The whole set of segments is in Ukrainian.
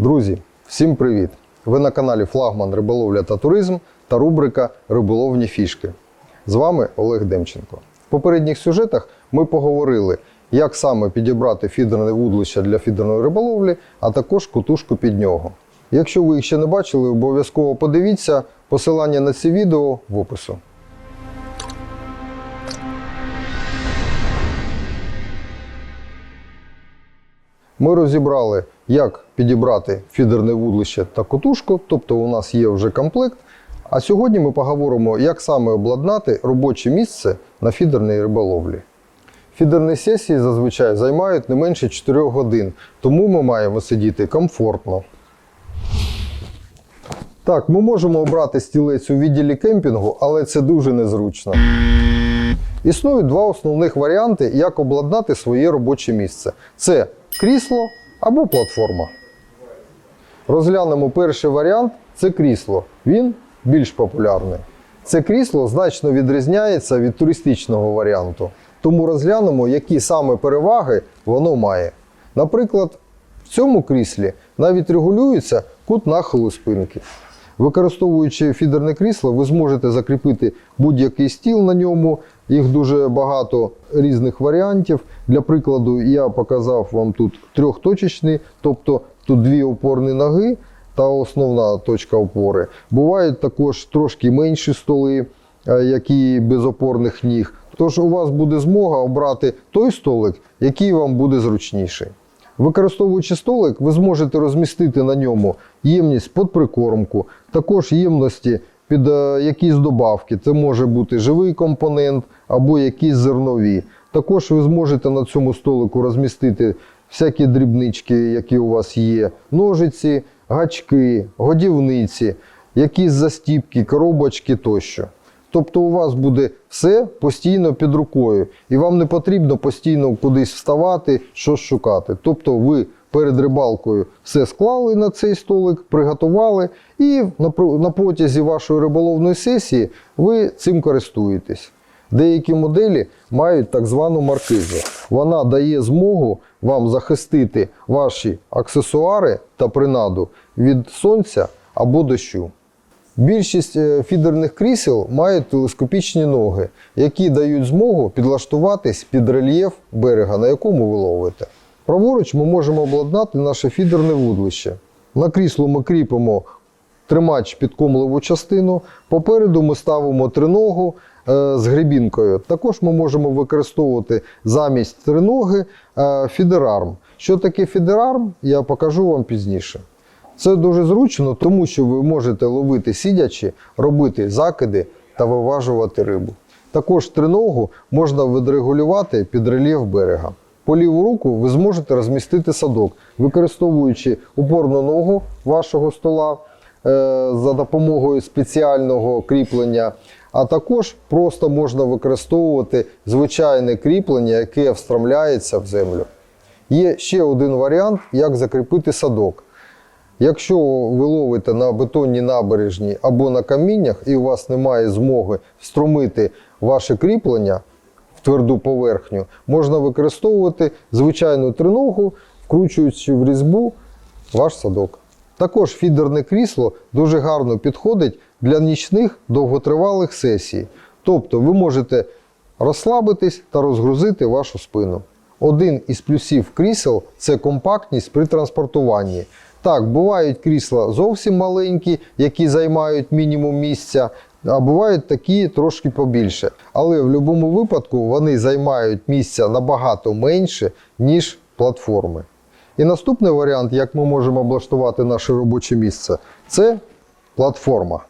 Друзі, всім привіт! Ви на каналі Флагман Риболовля та туризм та рубрика Риболовні фішки. З вами Олег Демченко. В попередніх сюжетах ми поговорили, як саме підібрати фідерне вудлище для фідерної риболовлі, а також кутушку під нього. Якщо ви їх ще не бачили, обов'язково подивіться посилання на ці відео в опису. Ми розібрали, як підібрати фідерне вудлище та котушку, тобто у нас є вже комплект. А сьогодні ми поговоримо, як саме обладнати робоче місце на фідерній риболовлі. Фідерні сесії зазвичай займають не менше 4 годин, тому ми маємо сидіти комфортно. Так, ми можемо обрати стілець у відділі кемпінгу, але це дуже незручно. Існують два основних варіанти, як обладнати своє робоче місце: це крісло або платформа. Розглянемо перший варіант це крісло. Він більш популярний. Це крісло значно відрізняється від туристичного варіанту. Тому розглянемо, які саме переваги воно має. Наприклад, в цьому кріслі навіть регулюється кут нахилу спинки. Використовуючи фідерне крісло, ви зможете закріпити будь-який стіл на ньому. Їх дуже багато різних варіантів. Для прикладу, я показав вам тут трьохточечний, тобто тут дві опорні ноги та основна точка опори. Бувають також трошки менші столи, е, які без опорних ніг. Тож у вас буде змога обрати той столик, який вам буде зручніший. Використовуючи столик, ви зможете розмістити на ньому ємність під прикормку, також ємності під е, якісь добавки. Це може бути живий компонент або якісь зернові. Також ви зможете на цьому столику розмістити всякі дрібнички, які у вас є, ножиці, гачки, годівниці, якісь застіпки, коробочки тощо. Тобто у вас буде все постійно під рукою, і вам не потрібно постійно кудись вставати, щось шукати. Тобто ви перед рибалкою все склали на цей столик, приготували, і на протязі вашої риболовної сесії ви цим користуєтесь. Деякі моделі мають так звану маркизу. Вона дає змогу вам захистити ваші аксесуари та принаду від сонця або дощу. Більшість е, фідерних крісел мають телескопічні ноги, які дають змогу підлаштуватись під рельєф берега, на якому ви ловите. Праворуч ми можемо обладнати наше фідерне вудлище. На крісло ми кріпимо тримач під комлеву частину. Попереду ми ставимо триногу е, з гребінкою. Також ми можемо використовувати замість триноги е, фідерарм. Що таке фідерарм, я покажу вам пізніше. Це дуже зручно, тому що ви можете ловити сидячи, робити закиди та виважувати рибу. Також триногу можна відрегулювати під рельєф берега. По ліву руку ви зможете розмістити садок, використовуючи опорну ногу вашого стола е, за допомогою спеціального кріплення, а також просто можна використовувати звичайне кріплення, яке встромляється в землю. Є ще один варіант, як закріпити садок. Якщо ви ловите на бетонній набережні або на каміннях, і у вас немає змоги встромити ваше кріплення в тверду поверхню, можна використовувати звичайну триногу, вкручуючи в різьбу ваш садок. Також фідерне крісло дуже гарно підходить для нічних довготривалих сесій. Тобто ви можете розслабитись та розгрузити вашу спину. Один із плюсів крісел це компактність при транспортуванні. Так, бувають крісла зовсім маленькі, які займають мінімум місця, а бувають такі трошки побільше. Але в будь-якому випадку вони займають місця набагато менше, ніж платформи. І наступний варіант, як ми можемо облаштувати наше робоче місце, це платформа.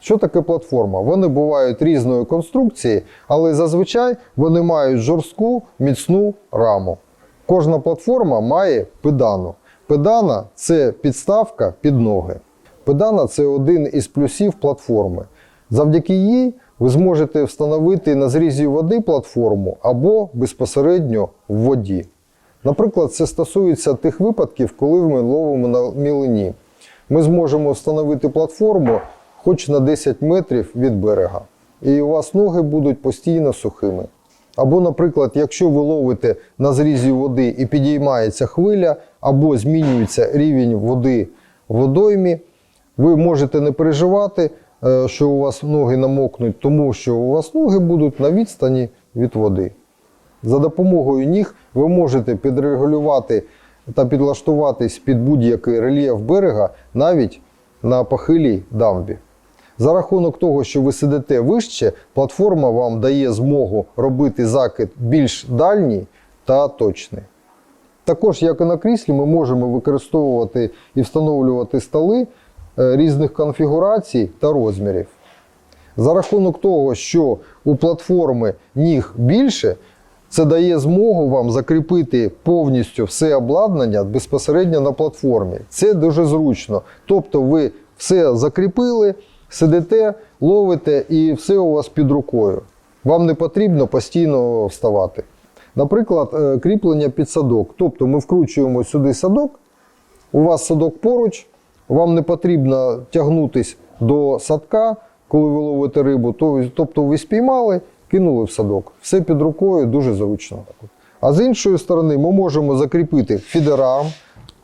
Що таке платформа? Вони бувають різної конструкції, але зазвичай вони мають жорстку міцну раму. Кожна платформа має педану. Педана це підставка під ноги. Педана це один із плюсів платформи. Завдяки їй ви зможете встановити на зрізі води платформу або безпосередньо в воді. Наприклад, це стосується тих випадків, коли ми ловимо на мілині. Ми зможемо встановити платформу хоч на 10 метрів від берега. І у вас ноги будуть постійно сухими. Або, наприклад, якщо ви ловите на зрізі води і підіймається хвиля, або змінюється рівень води в водоймі, ви можете не переживати, е, що у вас ноги намокнуть, тому що у вас ноги будуть на відстані від води. За допомогою ніг ви можете підрегулювати та підлаштуватись під будь-який рельєф берега навіть на похилій дамбі. За рахунок того, що ви сидите вище, платформа вам дає змогу робити закид більш дальній та точний. Також, як і на кріслі, ми можемо використовувати і встановлювати столи е, різних конфігурацій та розмірів. За рахунок того, що у платформи ніг більше, це дає змогу вам закріпити повністю все обладнання безпосередньо на платформі. Це дуже зручно. Тобто ви все закріпили, сидите, ловите і все у вас під рукою. Вам не потрібно постійно вставати. Наприклад, е, кріплення під садок. Тобто ми вкручуємо сюди садок, у вас садок поруч, вам не потрібно тягнутись до садка, коли ви ловите рибу. Тобто ви спіймали, кинули в садок. Все під рукою дуже зручно. А з іншої сторони, ми можемо закріпити фідерарм.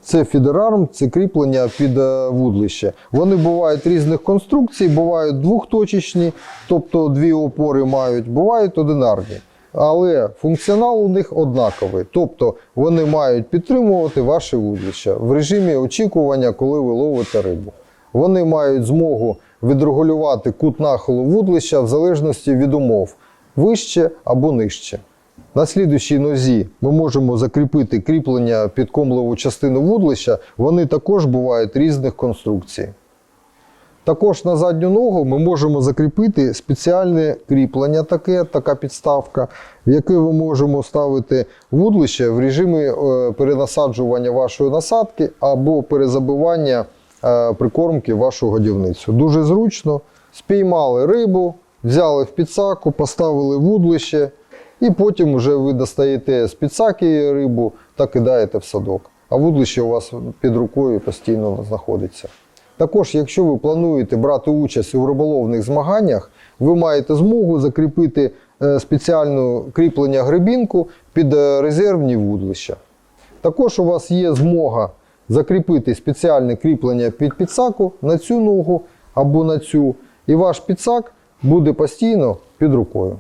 Це фідерарм, це кріплення під е, вудлище. Вони бувають різних конструкцій, бувають двохточечні, тобто дві опори мають, бувають одинарні. Але функціонал у них однаковий. Тобто вони мають підтримувати ваше вудлище в режимі очікування, коли ви ловите рибу. Вони мають змогу відрегулювати кут нахилу вудлища в залежності від умов вище або нижче. На слідущій нозі ми можемо закріпити кріплення під комлеву частину вудлища. Вони також бувають різних конструкцій. Також на задню ногу ми можемо закріпити спеціальне кріплення, таке, така підставка, в яке ми можемо ставити вудлище в режимі е, перенасаджування вашої насадки або перезабивання е, прикормки вашу годівницю. Дуже зручно. Спіймали рибу, взяли в підсаку, поставили вудлище, і потім вже ви достаєте з підсаки рибу та кидаєте в садок. А вудлище у вас під рукою постійно знаходиться. Також, якщо ви плануєте брати участь у риболовних змаганнях, ви маєте змогу закріпити е, спеціальне кріплення гребінку під е, резервні вудлища. Також у вас є змога закріпити спеціальне кріплення під підсаку на цю ногу або на цю, і ваш підсак буде постійно під рукою.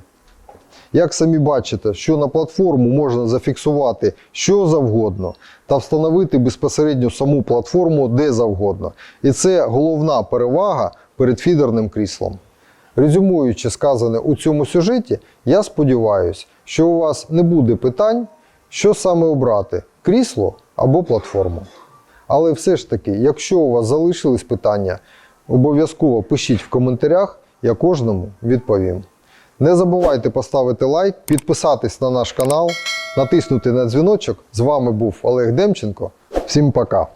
Як самі бачите, що на платформу можна зафіксувати що завгодно та встановити безпосередньо саму платформу де завгодно. І це головна перевага перед фідерним кріслом. Резюмуючи сказане у цьому сюжеті, я сподіваюся, що у вас не буде питань, що саме обрати крісло або платформу. Але все ж таки, якщо у вас залишились питання, обов'язково пишіть в коментарях, я кожному відповім. Не забувайте поставити лайк, підписатись на наш канал, натиснути на дзвіночок. З вами був Олег Демченко. Всім пока!